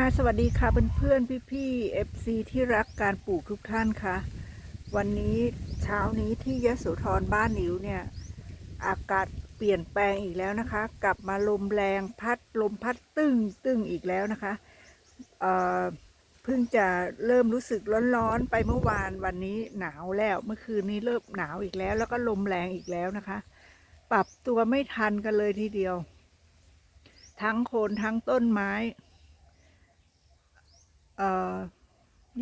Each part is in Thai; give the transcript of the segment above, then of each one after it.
ค่ะสวัสดีค่ะเพื่อนๆพี่ๆเอฟซีที่รักการปลูกทุกท่านค่ะ วันนี้เช้านี้ที่ยะโสธรบ้านนิวเนี่ย อากาศเปลี่ยนแปลงอีกแล้วนะคะ กลับมาลมแรงพัดลมพัดตึ้งตึ้งอีกแล้วนะคะเอ่อเพิ่งจะเริ่มรู้สึกร้อนๆไปเมื่อวานวันนี้หนาวแล้วเมื่อคืนนี้เริ่มหนาวอีกแล้ว แล้วก็ลมแรงอีกแล้วนะคะ ปรับตัวไม่ทันกันเลยทีเดียว ทั้งโคนทั้งต้นไม้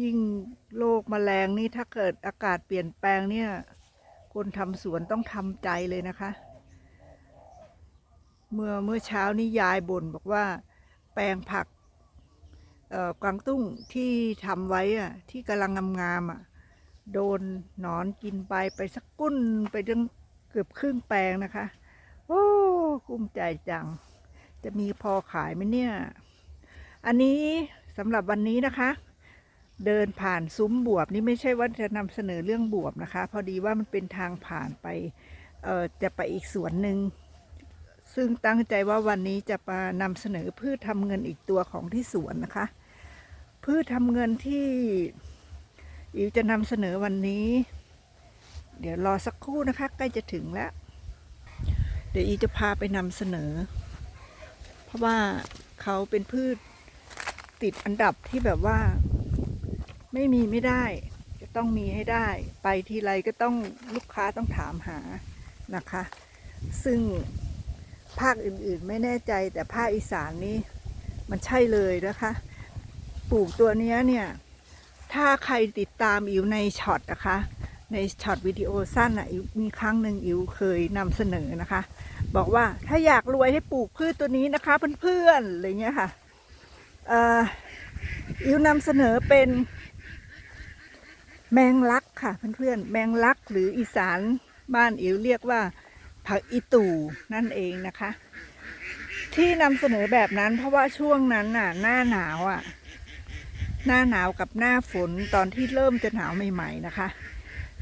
ยิ่งโรคแมลงนี่ถ้าเกิดอากาศเปลี่ยนแปลงเนี่ย คนทำสวนต้องทำใจเลยนะคะ เมื่อเมื่อเช้านี้ยายบ่นบอกว่า แปลงผักกวางตุ้งที่ทำไว้อะที่กำลังงามๆอะโดนหนอนกินไปไปสักกุ้นไปตั้งเกือบครึ่งแปลงนะคะ โอ้กุ้มใจจัง จะมีพอขายไหมเนี่ย อันนี้ สำหรับวันนี้นะคะ เดินผ่านซุ้มบวบนี่ไม่ใช่ว่าจะนำเสนอเรื่องบวบนะคะ พอดีว่ามันเป็นทางผ่านไปเอ่อจะไปอีกสวนหนึ่งซึ่งตั้งใจว่าวันนี้จะมานำเสนอพืชทำเงินอีกตัวของที่สวนนะคะ พืชทำเงินที่อิวจะนำเสนอวันนี้ เดี๋ยวรอสักครู่นะคะ ใกล้จะถึงแล้ว เดี๋ยวอีจะพาไปนำเสนอ เพราะว่าเขาเป็นพืช ติดอันดับที่แบบว่า ไม่มีไม่ได้ จะต้องมีให้ได้ ไปทีไรก็ต้องลูกค้าต้องถามหานะคะ ซึ่งภาคอื่นๆไม่แน่ใจแต่ภาคอีสานนี่มันใช่เลยนะคะปลูกตัวนี้เนี่ย ถ้าใครติดตามอิวในช็อตนะคะ ในช็อตวิดีโอสั้นอะอิวมีครั้งหนึ่งอิวเคยนำเสนอนะคะ บอกว่าถ้าอยากรวยให้ปลูกพืชตัวนี้นะคะเพื่อนๆอะไรเงี้ยค่ะ อิวนำเสนอเป็นแมงลักค่ะเพื่อนๆแมงลักหรืออีสานบ้านอิวเรียกว่าผักอีตู่นั่นเองนะคะ ที่นำเสนอแบบนั้นเพราะว่าช่วงนั้นน่ะหน้าหนาวอะ หน้าหนาวกับหน้าฝนตอนที่เริ่มจะหนาวใหม่ ๆนะคะ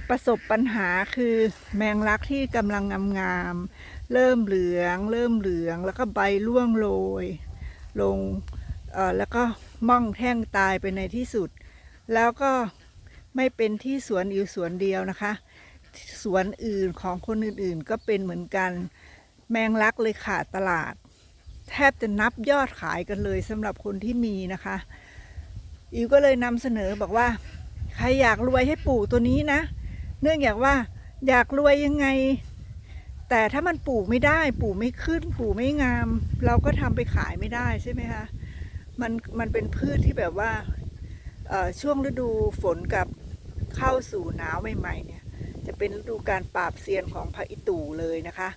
ประสบปัญหาคือแมงลักที่กำลังงามๆเริ่มเหลือง เริ่มเหลืองแล้วก็ใบร่วงโรยลง แล้วก็ม่องแท่งตายไปในที่สุด แล้วก็ไม่เป็นที่สวนอิวสวนเดียวนะคะ สวนอื่นของคนอื่นๆ ก็เป็นเหมือนกัน แมงลักเลยขาดตลาด แทบจะนับยอดขายกันเลยสำหรับคนที่มีนะคะ อิวก็เลยนำเสนอบอกว่า ใครอยากรวยให้ปลูกตัวนี้นะ เนื่องจากว่าอยากรวยยังไง แต่ถ้ามันปลูกไม่ได้ ปลูกไม่ขึ้น ปลูกไม่งาม เราก็ทำไปขายไม่ได้ใช่ไหมคะ มันมันเป็นพืชที่แบบว่าช่วงฤดูฝนกับเข้าสู่หนาวใหม่ๆเนี่ยจะเป็นฤดูการปราบเซียนของผักอิตูเลยนะคะ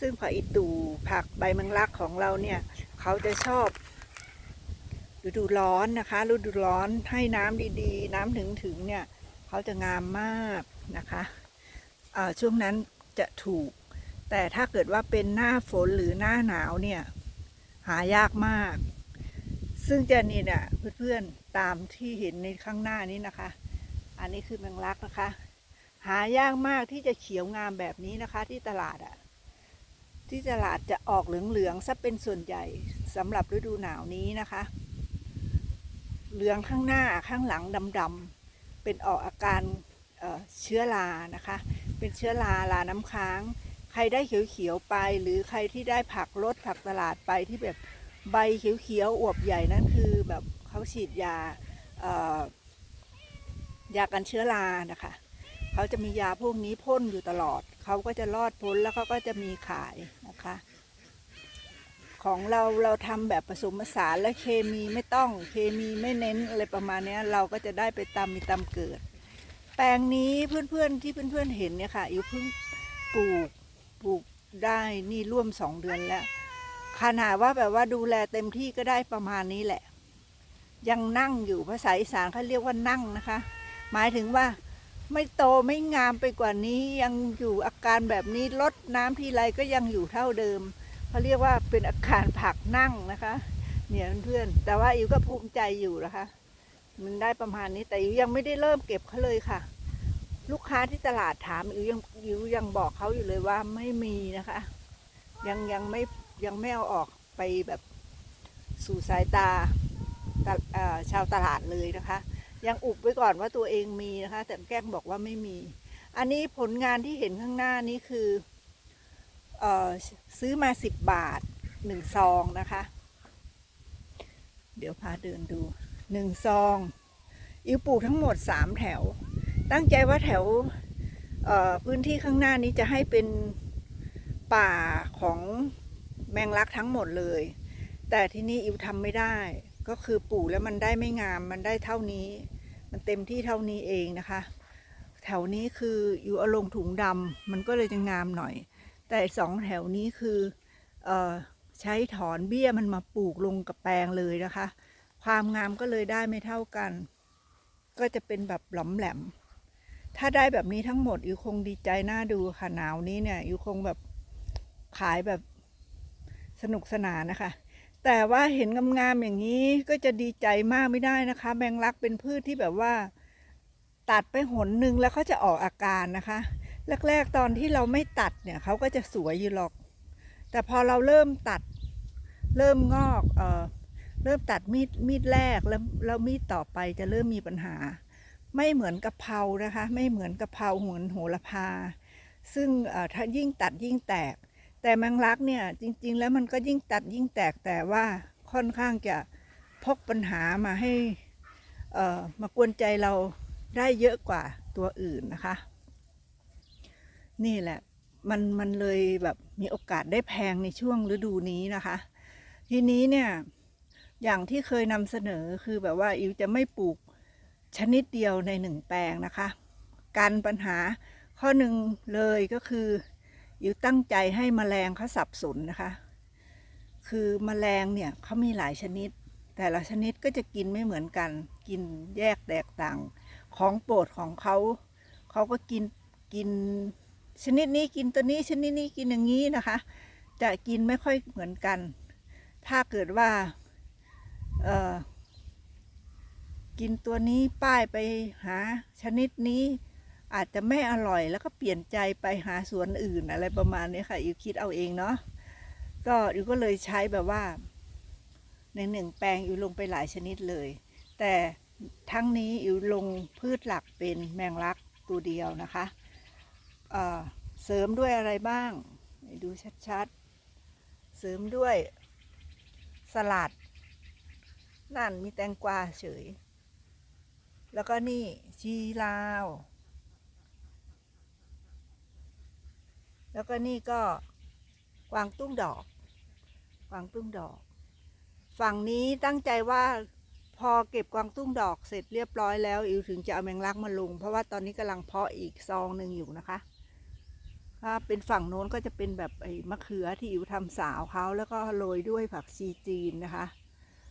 ซึ่งผักอิตูผักใบมังลักของเราเนี่ยเขาจะชอบฤดูร้อนนะคะฤดูร้อนให้น้ำดีๆ น้ำถึงๆเนี่ยเขาจะงามมากนะคะช่วงนั้นจะถูก แต่ถ้าเกิดว่าเป็นหน้าฝนหรือหน้าหนาวเนี่ยหายากมาก ซึ่งเจนี่เนี่ยเพื่อนๆตามที่เห็นในข้างหน้านี้นะคะ อันนี้คือแมงลักนะคะ หายากมากที่จะเขียวงามแบบนี้นะคะ ที่ตลาดอะที่ตลาดจะออกเหลืองๆซะเป็นส่วนใหญ่สำหรับฤดูหนาวนี้นะคะ เหลืองข้างหน้าข้างหลังดำๆเป็นออกอาการเเชื้อรานะคะ เป็นเชื้อราราน้ำค้าง ใครได้เขียวๆไป หรือใครที่ได้ผักรถผักตลาดไปที่แบบ ใบเขียวๆอวบใหญ่นั่นคือแบบเขาฉีดยาเยากันเชื้อรานะคะเขาจะมียาพวกนี้พ่นอยู่ตลอด เขาก็จะรอดพ้นแล้วเขาก็จะมีขายนะคะ ของเราเราทำแบบผสมผสานและเคมีไม่ต้องเคมีไม่เน้นอะไรประมาณนี้เราก็จะได้ไปตามมีตามเกิด แปลงนี้เพื่อนๆที่เพื่อนๆเห็นเนี่ยค่ะอิวเพิ่งปลูกปลูกได้นี่ร่วมสองเดือนแล้ว ขนาดว่าแบบว่าดูแลเต็มที่ก็ได้ประมาณนี้แหละ ยังนั่งอยู่ภาษาอีสานเขาเรียกว่านั่งนะคะ หมายถึงว่าไม่โตไม่งามไปกว่านี้ยังอยู่อาการแบบนี้ลดน้ำทีไรก็ยังอยู่เท่าเดิมเขาเรียกว่าเป็นอาการผักนั่งนะคะ เนี่ยเพื่อนๆแต่ว่าอิวก็ภูมิใจอยู่นะคะ มันได้ประมาณนี้แต่อิวยังไม่ได้เริ่มเก็บเขาเลยค่ะ ลูกค้าที่ตลาดถามอิวยังอิวยังบอกเขาอยู่เลยว่าไม่มีนะคะ ยังยังไม่ ยังไม่เอาออกไปแบบสู่สายตาตะเอ่อชาวตลาดเลยนะคะ ยังอุบไว้ก่อนว่าตัวเองมีนะคะ แต่แกล้งบอกว่าไม่มี อันนี้ผลงานที่เห็นข้างหน้านี้คือออซื้อมาสิบบาทหนึ่งซองนะคะ เดี๋ยวพาเดินดูหนึ่งซองอิวปลูกทั้งหมดสามแถว ตั้งใจว่าแถวพื้นที่ข้างหน้านี้จะให้เป็นป่าของ แมงลักทั้งหมดเลย แต่ที่นี่อิวทำไม่ได้ ก็คือปลูกแล้วมันได้ไม่งามมันได้เท่านี้ มันเต็มที่เท่านี้เองนะคะ แถวนี้คืออยู่เอาลงถุงดำมันก็เลยจะงามหน่อย แต่สองแถวนี้คือเออใช้ถอนเบี้ยมันมาปลูกลงกับแปลงเลยนะคะ ความงามก็เลยได้ไม่เท่ากัน ก็จะเป็นแบบหลอมแหลมถ้าได้แบบนี้ทั้งหมดอยู่คงดีใจน่าดูค่ะหนาวนี้เนี่ยอยู่คงแบบขายแบบ สนุกสนานนะคะ แต่ว่าเห็นงามๆอย่างนี้ก็จะดีใจมากไม่ได้นะคะ แมงลักเป็นพืชที่แบบว่า ตัดไปหนหนึ่งแล้วเขาจะออกอาการนะคะ แรกๆตอนที่เราไม่ตัดเนี่ยเขาก็จะสวยอยู่หรอก แต่พอเราเริ่มตัด เริ่มงอกเอ่อเริ่มตัดมีดมีดแรกแล้วแล้วมีดต่อไปจะเริ่มมีปัญหา ไม่เหมือนกะเพรานะคะ ไม่เหมือนกะเพราเหมือนโหระพา ซึ่งถ้ายิ่งตัดยิ่งแตก แต่แมงลักเนี่ยจริง ๆ แล้วมันก็ยิ่งตัดยิ่งแตกแต่ว่าค่อนข้างจะพกปัญหามาให้เอ่อมากวนใจเราได้เยอะกว่าตัวอื่นนะคะ นี่แหละมันมันเลยแบบมีโอกาสได้แพงในช่วงฤดูนี้นะคะ ทีนี้เนี่ยอย่างที่เคยนำเสนอคือแบบว่าอิวจะไม่ปลูกชนิดเดียวในหนึ่งแปลงนะคะกันปัญหาข้อหนึ่งเลยก็คือ อิวตั้งใจให้แมลงเขาสับสนนะคะ คือแมลงเนี่ยเขามีหลายชนิด แต่ละชนิดก็จะกินไม่เหมือนกัน กินแยกแตกต่าง ของโปรดของเขาเขาก็กินกินชนิดนี้กินตัวนี้ชนิดนี้กินอย่างนี้นะคะ จะกินไม่ค่อยเหมือนกัน ถ้าเกิดว่าเออกินตัวนี้ป้ายไปหาชนิดนี้ อาจจะไม่อร่อยแล้วก็เปลี่ยนใจไปหาสวนอื่นอะไรประมาณนี้ค่ะอิวคิดเอาเองเนาะก็อิวก็เลยใช้แบบว่า ในหนึ่งแปลงอิวลงไปหลายชนิดเลย แต่ทั้งนี้อิวลงพืชหลักเป็นแมงลักตัวเดียวนะคะเอ่อเสริมด้วยอะไรบ้าง ดูชัดๆ เสริมด้วยสลัด นั่นมีแตงกวาเฉย แล้วก็นี่ชีลาว แล้วก็นี่ก็กวางตุ้งดอกกวางตุ้งดอก ฝั่งนี้ตั้งใจว่าพอเก็บกวางตุ้งดอกเสร็จเรียบร้อยแล้ว อิวถึงจะเอาแมงลักมาลง เพราะว่าตอนนี้กำลังเพาะอีกซองหนึ่งอยู่นะคะถ้าเป็นฝั่งโน้นก็จะเป็นแบบไอ้มะเขือที่อิวทำสาวเขาแล้วก็โรยด้วยผักชีจีนนะคะ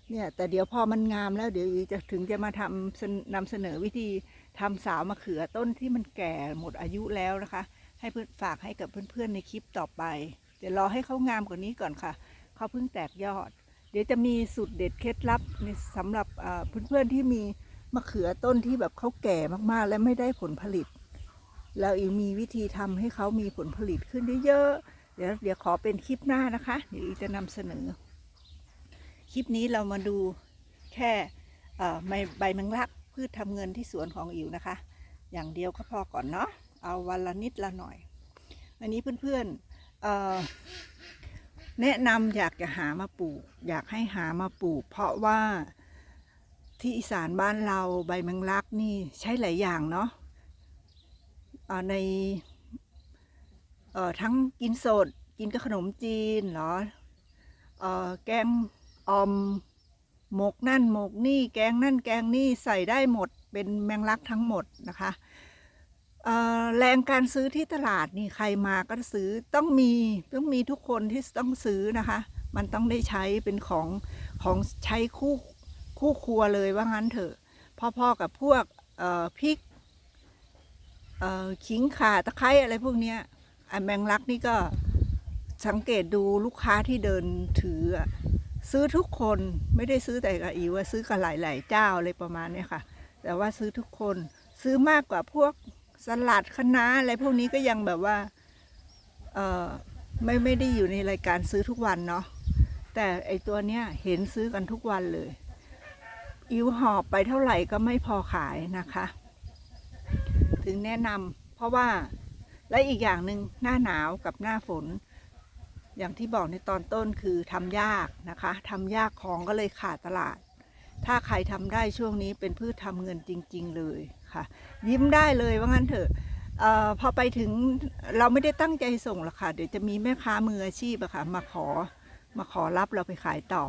เนี่ยแต่เดี๋ยวพอมันงามแล้วเดี๋ยวอิวจะถึงจะมาทำนนำเสนอวิธีทำสาวมะเขือต้นที่มันแก่หมดอายุแล้วนะคะ ให้เพื่อนฝากให้กับเพื่อนๆในคลิปต่อไป เดี๋ยวรอให้เขางามกว่านี้ก่อนค่ะ เขาเพิ่งแตกยอด เดี๋ยวจะมีสูตรเด็ดเคล็ดลับในสำหรับเพื่อนๆที่มีมะเขือต้นที่แบบเขาแก่มากๆ และไม่ได้ผลผลิต แล้วอีมีวิธีทำให้เขามีผลผลิตขึ้นเยอะๆเดี๋ยวเดี๋ยวขอเป็นคลิปหน้านะคะ เดี๋ยวอีจะนำเสนอ คลิปนี้เรามาดูแค่ใบใบแมงลักพืชทำเงินที่สวนของอิวนะคะ อย่างเดียวก็พอก่อนเนาะ เอาวันละนิดละหน่อย อันนี้เพื่อนๆเอ่อแนะนำอยากจะหามาปลูก อยากให้หามาปลูก เพราะว่าที่อีสานบ้านเราใบแมงลักนี่ใช้หลายอย่างเนาะในเอ่อทั้งกินสดกินกับขนมจีนเหรอเอ่อแกงออมหมกนั่นหมกนี่แกงนั่นแกงนี่ใส่ได้หมดเป็นแมงลักทั้งหมดนะคะ แรงการซื้อที่ตลาดนี่ใครมาก็ซื้อต้องมีต้องมีทุกคนที่ต้องซื้อนะคะ มันต้องได้ใช้เป็นของของใช้คู่คู่ครัวเลยว่างั้นเถอะพ่อๆกับพวกพริกขิงข่าตะไคร้อะไรพวกเนี้ยอันแมงลักนี่ก็สังเกตดูลูกค้าที่เดินถือ ซื้อทุกคนไม่ได้ซื้อแต่กับอีว่าซื้อกับหลายๆเจ้าอะไรประมาณนี้ค่ะ แต่ว่าซื้อทุกคนซื้อมากกว่าพวก สลัดคะน้าอะไรพวกนี้ก็ยังแบบว่าเออไม่ไม่ได้อยู่ในรายการซื้อทุกวันเนาะแต่ไอตัวเนี้ยเห็นซื้อกันทุกวันเลย อิวหอบไปเท่าไหร่ก็ไม่พอขายนะคะ ถึงแนะนำเพราะว่าและอีกอย่างหนึ่งหน้าหนาวกับหน้าฝน อย่างที่บอกในตอนต้นคือทำยากนะคะทำยากของก็เลยขาดตลาด ถ้าใครทำได้ช่วงนี้เป็นพืชทำเงินจริง ๆ เลย ค่ะ ยิ้มได้เลยว่างั้นเถอะออพอไปถึงเราไม่ได้ตั้งใจส่งหรอกค่ะ เดี๋ยวจะมีแม่ค้ามืออาชีพอะค่ะ มาขอมาขอรับเราไปขายต่อ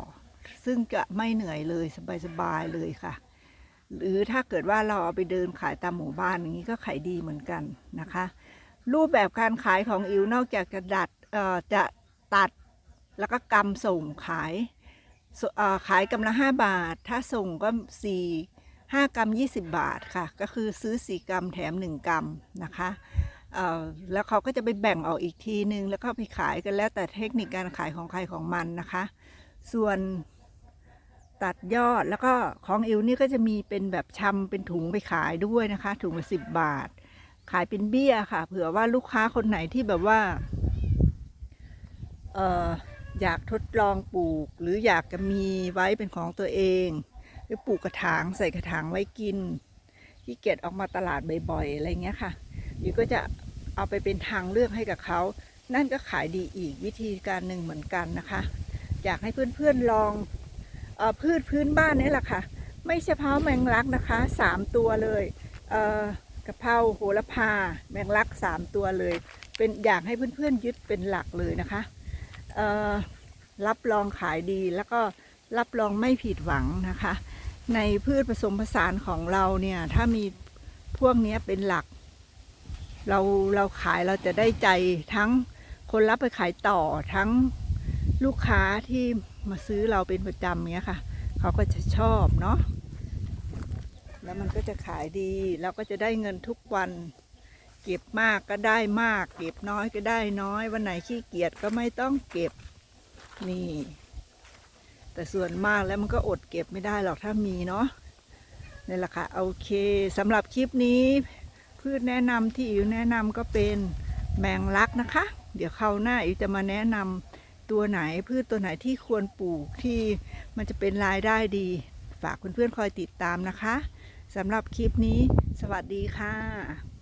ซึ่งจะไม่เหนื่อยเลยสบายๆเลยค่ะ หรือถ้าเกิดว่าเราเอาไปเดินขายตามหมู่บ้านอย่างนี้ก็ขายดีเหมือนกันนะคะ รูปแบบการขายของอิวนอกจากจะดัดจะตัดแล้วก็กำส่งขายขายกำละห้าบาท ถ้าส่งก็สี่ ห้ากรัมยี่สิบบาทค่ะ ก็คือซื้อสี่กรัมแถมหนึ่งกรัมนะคะแล้วเขาก็จะไปแบ่งออกอีกทีนึง แล้วก็ไปขายกันแล้วแต่เทคนิคการขายของใครของมันนะคะ ส่วนตัดยอดแล้วก็ของอิวนี่ก็จะมีเป็นแบบชำเป็นถุงไปขายด้วยนะคะ ถุงละสิบบาท ขายเป็นเบี้ยค่ะ เผื่อว่าลูกค้าคนไหนที่แบบว่าเอออยากทดลองปลูก หรืออยากจะมีไว้เป็นของตัวเอง หรือปลูกกระถางใส่กระถางไว้กินที่เกียจออกมาตลาดบ่อยๆอะไรเงี้ยค่ะยูก็จะเอาไปเป็นทางเลือกให้กับเขา นั่นก็ขายดีอีกวิธีการหนึ่งเหมือนกันนะคะ อยากให้เพื่อนๆลองอพืชพื้นบ้านนี่แหละค่ะ ไม่เฉพาะแมงลักนะคะสามตัวเลยเกะเพราโหระพา แมงลักสามตัวเลย เป็นอยากให้เพื่อนๆยึดเป็นหลักเลยนะคะ รับรองขายดีแล้วก็รับรองไม่ผิดหวังนะคะ ในพืชผสมผสานของเราเนี่ย ถ้ามีพวกนี้เป็นหลัก เราเราขายเราจะได้ใจทั้งคนรับไปขายต่อทั้งลูกค้าที่มาซื้อเราเป็นประจำเนี้ยค่ะ เขาก็จะชอบเนาะแล้วมันก็จะขายดี เราก็จะได้เงินทุกวัน เก็บมากก็ได้มาก เก็บน้อยก็ได้น้อย วันไหนขี้เกียจก็ไม่ต้องเก็บนี่ แต่ส่วนมากแล้วมันก็อดเก็บไม่ได้หรอกถ้ามีเนาะนี่แหละค่ะโอเคสำหรับคลิปนี้ พืชแนะนำที่อิ๋วแนะนำก็เป็นแมงลักนะคะ เดี๋ยวคราวหน้าอิ๋วจะมาแนะนำตัวไหนพืชตัวไหนที่ควรปลูกที่มันจะเป็นรายได้ดี ฝากเพื่อนๆคอยติดตามนะคะสำหรับคลิปนี้ สวัสดีค่ะ